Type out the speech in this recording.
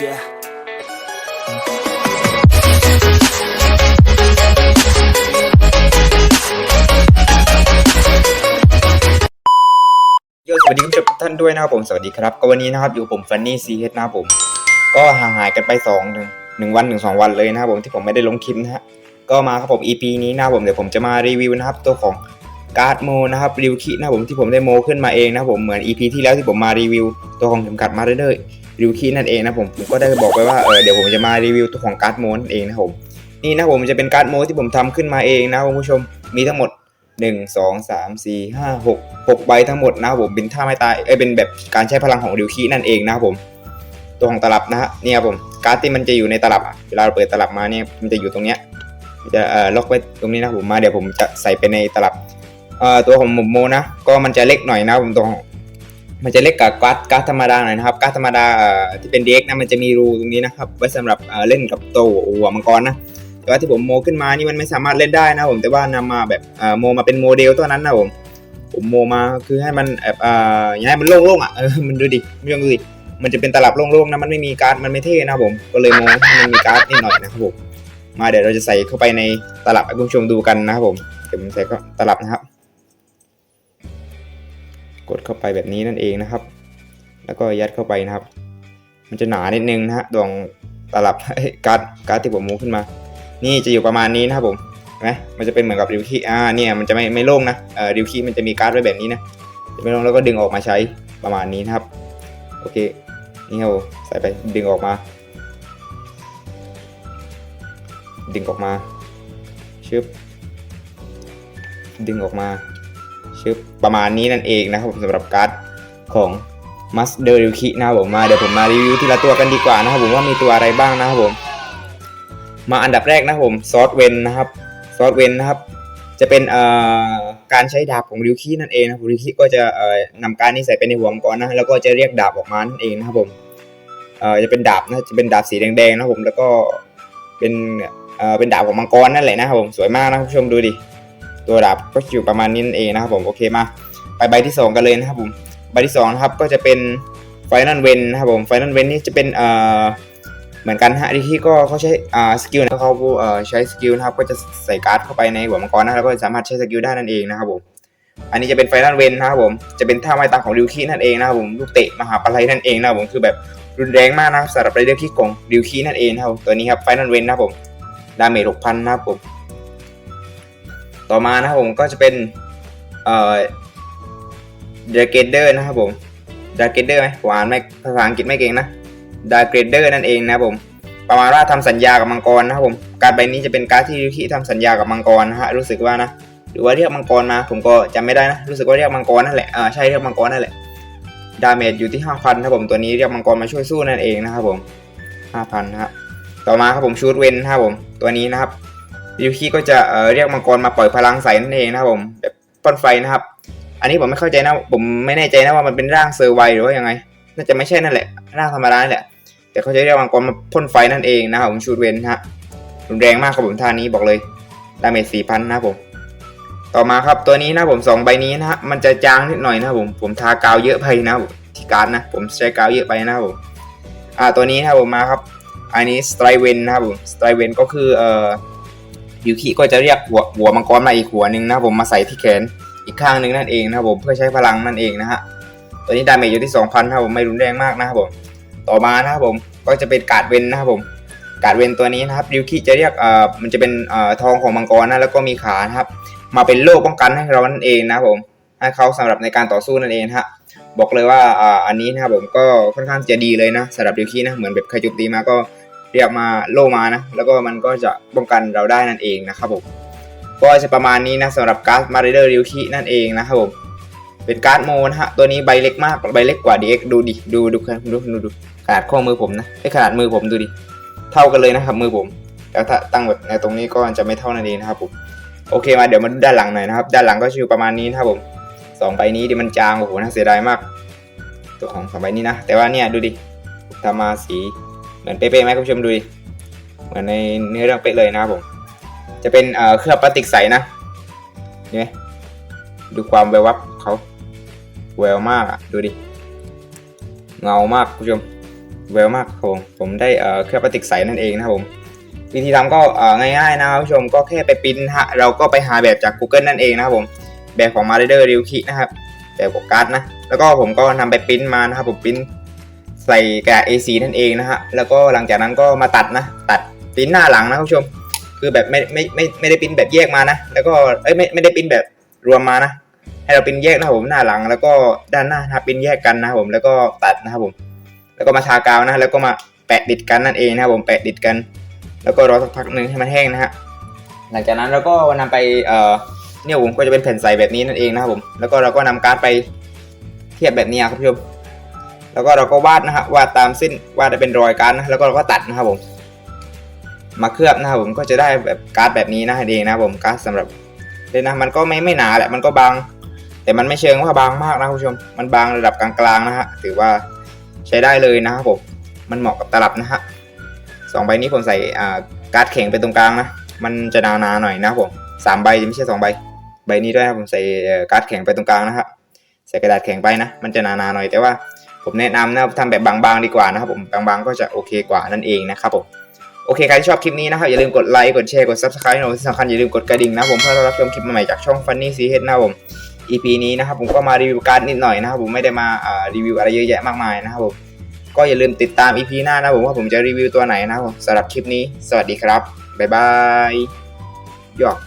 Yeah. โยสวัสดีทุกท่านด้วยนะครับผมสวัสดีครับ ก็วันนี้นะครับอยู่ผมฟันนี่ซีเฮดนะครับผม ก็ห่างหายกันไปสองหนึ่งหนึ่งวันถึงสองวันเลยนะครับผมที่ผมไม่ได้ลงคลิปนะฮะก็มาครับผม EP นี้นะครับผมเดี๋ยวผมจะมารีวิวนะครับตัวของการ์ดโมนะครับริวคินะครับผมที่ผมได้โมขึ้นมาเองนะครับผมเหมือน EP ที่แล้วที่ผมมารีวิวตัวของเข็มขัดมาเรื่อยๆ ริวคินั่นเองนะผมผมก็ได้บอกไปว่าเออเดี๋ยวผมจะมารีวิวตัวของการ์ดโมนเองนะผมนี่นะผมจะเป็นการ์ดโมที่ผมทำขึ้นมาเองนะคุณผู้ชมมีทั้งหมดหนึ่งสองสามสี่ห้าหกหกใบทั้งหมดนะผมเป็นท่าไม่ตายเอ้ยเป็นแบบการใช้พลังของริวคีนั่นเองนะผมตัวของตลับนะฮะเนี่ยครับผมการ์ดที่มันจะอยู่ในตลับอะเวลาเราเปิดตลับมาเนี่ยมันจะอยู่ตรงเนี้ยมันจะเอ่อล็อกไว้ตรงนี้นะผมมาเดี๋ยวผมจะใส่ไปในตลับเอ่อตัวของหมโมนะก็มันจะเล็กหน่อยนะผมตัวของ มันจะเล็กกับการ์ดการ์ดธรรมดาหน่อยนะครับการ์ดธรรมดาที่เป็นเด็กนะมันจะมีรูตรงนี้นะครับ ไว้สำหรับเล่นกับโตหัวมังกรนะแต่ว่าที่ผมโมขึ้นมานี่มันไม่สามารถเล่นได้นะผมแต่ว่านำมาแบบโมมาเป็นโมเดลตัวนั้นนะผมผมโมมาคือให้มันแบบอ่ออย่างให้มันโล่งๆอะเออมันดูดิไม่ต้องดูดิมันจะเป็นตลับโล่งๆนะมันไม่มีการ์ดมันไม่เท่นะผมก็เลยโมให้มันมีการ์ดนิดหน่อยนะครับผมมาเดี๋ยวเราจะใส่เข้าไปในตลับให้คุณผู้ชมดูกันนะครับผมเดี๋ยวผมใส่ก็ตลับนะครับ ดเข้าไปแบบนี้นั่นเองนะครับ แล้วก็ยัดเข้าไปนะครับ มันจะหนานิดนึงนะฮะดวงตลับการ์ดการ์ดที่ผมโมขึ้นมา นี่จะอยู่ประมาณนี้นะครับผมนไหมมันจะเป็นเหมือนกับริวคีอ่าเนี่ยมันจะไม่ไม่โล่งนะเอ่อริวคีมันจะมีการ์ดไว้แบบนี้นะจะไม่โล่งแล้วก็ดึงออกมาใช้ประมาณนี้นะครับ โอเคนี่ครับใส่ไปดึงออกมา ดึงออกมาชึบดึงออกมา ชึบประมาณนี้นั่นเองนะครับผมสำหรับการ์ดของมัสเดอร์ริวคินะครับผมมาเดี๋ยวผมมารีวิวทีละตัวกันดีกว่านะครับผมว่ามีตัวอะไรบ้างนะครับผม มาอันดับแรกนะครับผมซอสเวนนะครับซอสเวนนะครับ จะเป็นเอ่อการใช้ดาบของริวคีนั่นเองนะริวคีก็จะเอ่อนำการนี้ใส่ไปในหัวมังกรนะแล้วก็จะเรียกดาบออกมานั่นเองนะครับผมเอ่อจะเป็นดาบนะจะเป็นดาบสีแดงๆนะครับผมแล้วก็เป็นเอ่อเป็นดาบของมังกรนั่นแหละนะครับผมสวยมากนะคุณผู้ชมดูดิ ตัวดาบก็อยู่ประมาณนี้นั่นเองนะครับผมโอเคมาไปใบที่สองกันเลยนะครับผมใบที่สองนะครับก็จะเป็นไฟนัลเวนนะครับผมไฟนัลเวนนี่จะเป็นเอ่อเหมือนกันฮะที่ก็เขาใช้อ่าสกิลนะเขาเอ่อใช้สกิลนะครับก็จะใส่การ์ดเข้าไปในหัวมังกรนะแล้วก็สามารถใช้สกิลได้นั่นเองนะครับผมอันนี้จะเป็นไฟน a ลเวนนะครับผมจะเป็นท่าไม้ตาของริวคีนั่นเองนะครับผมลูกเตะมหาปลัยนั่นเองนะครับผมคือแบบรุนแรงมากนะครับสำหรับไรเดอร์คิกของริวคีนั่นเองนะครับตัวนี้ครับไฟน a ลเวนนะครับผมดาเมจหกพันนะครับผม ต่อมานะครับผมก็จะเป็นเอ่อดราเกเดอร์นะครับผมดราเกเดอร์ไหมผมอ่านไม่ภาษาอังกฤษไม่เก่งนะดาเกรเดอร์นั่นเองนะครับผมประมาณว่าทำสัญญากับมังกรนะครับผมการใบนี้จะเป็นการดที่ริวคิทำสัญญากับมังกรนะฮะรู้สึกว่านะหรือว่าเรียกมังกรมา ผมก็จำไม่ได้นะรู้สึกว่าเรียกมังกรนั่นแหละอ่าใช่เรียกมังกรนั่นแหละดาเมจอยู่ที่5,000นะครับผมตัวนี้เรียกมังกรมาช่วยสู้นั่นเองนะครับผม5,000นะฮะต่อมาครับผมชูดเวนนะครับผมตัวนี้นะครับ ริวคิก็จะเเรียกมังกรมาปล่อยพลังใส่นั่นเองนะครับผมแบบพ่นไฟนะครับ อันนี้ผมไม่เข้าใจนะผมไม่แน่ใจนะว่ามันเป็นร่างเซอร์ไวหรือว่ายังไง น่าจะไม่ใช่นั่นแหละร่างธรรมดาแหละ แต่เขาจะเรียกมังกรมาพ่นไฟนั่นเองนะครับผมชูดเวนฮะรุนแรงมากครับผมท่านี้บอกเลยดาเมจสี่พันนะครับผมต่อมาครับตัวนี้นะผมสองใบนี้นะฮะมันจะจางนิดหน่อยนะครับผมผมทากาวเยอะไปนะที่การดนะ ผมใช้กาวเยอะไปนะครับผมอ่าตัวนี้นะครับผมมาครับ อันนี้สไตรเวนนะครับผมสไตรเวนก็คือเอ่อ ยูคิก็จะเรียกหัวหัวมังกรมาอีกหัวหนึ่งนะครับผมมาใส่ที่แขนอีกข้างหนึ่งนั่นเองนะครับผมเพื่อใช้พลังนั่นเองนะฮะตัวนี้ดาเมจอยู่ที่ 2,000นะครับผมไม่รุนแรงมากนะครับผมต่อมานะครับผมก็จะเป็นการ์ดเวนนะครับผมการ์ดเวนตัวนี้นะครับริวคิจะเรียกเอ่อมันจะเป็นเอ่อทองของมังกรนะแล้วก็มีขานะครับ มาเป็นโล่ป้องกันให้เรานั่นเองนะครับผมให้เขาสำหรับในการต่อสู้นั่นเองฮะบอกเลยว่าอ่าอันนี้นะครับผมก็ค่อนข้างจะดีเลยนะสำหรับริวคินะเหมือนแบบใครจุตีมาก็ เรียกมาโลมานะ แล้วก็มันก็จะป้องกันเราได้นั่นเองนะครับผมก็จะประมาณนี้นะสำหรับการ์ดมาริเดอร์ริวคินั่นเองนะครับผมเป็นการ์ดโมนะฮะตัวนี้ใบเล็กมากใบเล็กกว่า DX ดูดิดูดูดูดูดูขนาดข้อมือผมนะไอขนาดมือผมดูดิเท่ากันเลยนะครับมือผมแล้วถ้าตั้งแบบในตรงนี้ก็จะไม่เท่านั่นเองนะครับผมโอเคมาเดี๋ยวมาดูด้านหลังหน่อยนะครับ ด้านหลังก็จะอยู่ประมาณนี้นะครับผมสองใบนี้ดิมันจางโอ้โหน่าเสียดายมาก ตัวของสองใบนี้นะ แต่ว่าเนี่ยดูดิทำมาสี เหมือนเป๊ะๆไหมคุณผู้ชมดูดิเหมือนในเนื้อเรื่องเป๊ะเลยนะครับผม จะเป็นเคลือบพลาสติกใสนะเนไหมดูความแวววับเขาแววมากอะดูดิเงามากคุณผู้ชมเวลมากผมผมได้เครื่องพลาสติกใสนั่นเองนะครับผมวิธีทำก็ง่ายๆนะครับผู้ชมก็แค่ไปปริ้นฮะเราก็ไปหาแบบจาก Google นั่นเองนะครับผมแบบของ m a r d e r r e w k i นะครับแบบของการ์ดนะแล้วก็ผมก็นำไปปริ้นมานะครับผมปริ้น ใส่กระดาษ A4 นั่นเองนะฮะ แล้วก็หลังจากนั้นก็มาตัดนะ ตัดปิ้นหน้าหลังนะคุณผู้ชม คือแบบไม่ไม่ไม่ไม่ได้ปิ้นแบบแยกมานะ แล้วก็เอ้ยไม่ไม่ได้ปิ้นแบบรวมมานะ ให้เราปิ้นแยกนะครับผมหน้าหลัง แล้วก็ด้านหน้านะปริ้นแยกกันนะครับผม แล้วก็ตัดนะครับผม แล้วก็มาทากาวนะ แล้วก็มาแปะติดกันนั่นเองนะครับผม แปะติดกัน แล้วก็รอสักพักหนึ่งให้มันแห้งนะฮะ หลังจากนั้นเราก็นำไปเอ่อเนี่ยผมก็จะเป็นแผ่นใสแบบนี้นั่นเองนะครับผม แล้วก็เราก็นำการ์ดไปเทียบแบบนี้ครับผู้ชม แล้วก็เราก็วาดนะฮะวาดตามเส้นวาดให้เป็นรอยการ์ดนะแล้วก็เราก็ตัดนะครับผม มาเคลือบนะครับผมก็จะได้แบบการ์ดแบบนี้นะเองนะผมการ์ดสำหรับเล่นะมันก็ไม่ไม่หนาแหละมันก็บาง แต่มันไม่เชิงว่าบางมากนะคุณผู้ชม มันบางระดับกลางๆนะฮะถือว่าใช้ได้เลยนะครับผมมันเหมาะกับตลับนะฮะสองใบนี้ผมใส่การ์ดแข็งไปตรงกลางนะมันจะหนาๆหน่อยนะผมสามใบไม่ใช่สองใบใบนี้ด้วยนะผมใส่การ์ดแข็งไปตรงกลางนะครับใส่กระดาษแข็งไปนะ มันจะหนาๆหน่อยแต่ว่า ผมแนะนำนะทำแบบบางๆดีกว่านะครับผมบางๆก็จะโอเคกว่านั่นเองนะครับผมโอเคใครที่ชอบคลิปนี้นะครับ อย่าลืมกดไลค์กดแชร์กด subscribe นะที่สำคัญอย่าลืมกดกระดิ่งนะผมเพื่อรับชมคลิปใหม่จากช่อง Funny c h นะผม EP นี้นะครับผมก็มารีวิวการ์ดนิดหน่อยนะครับผมไม่ได้มาอ่ารีวิวอะไรเยอะแยะมากมายนะครับผมก็อย่าลืมติดตาม EP หน้านะผมว่าผมจะรีวิวตัวไหนนะครับสำหรับคลิปนี้ สวัสดีครับบ๊ายบายหยอก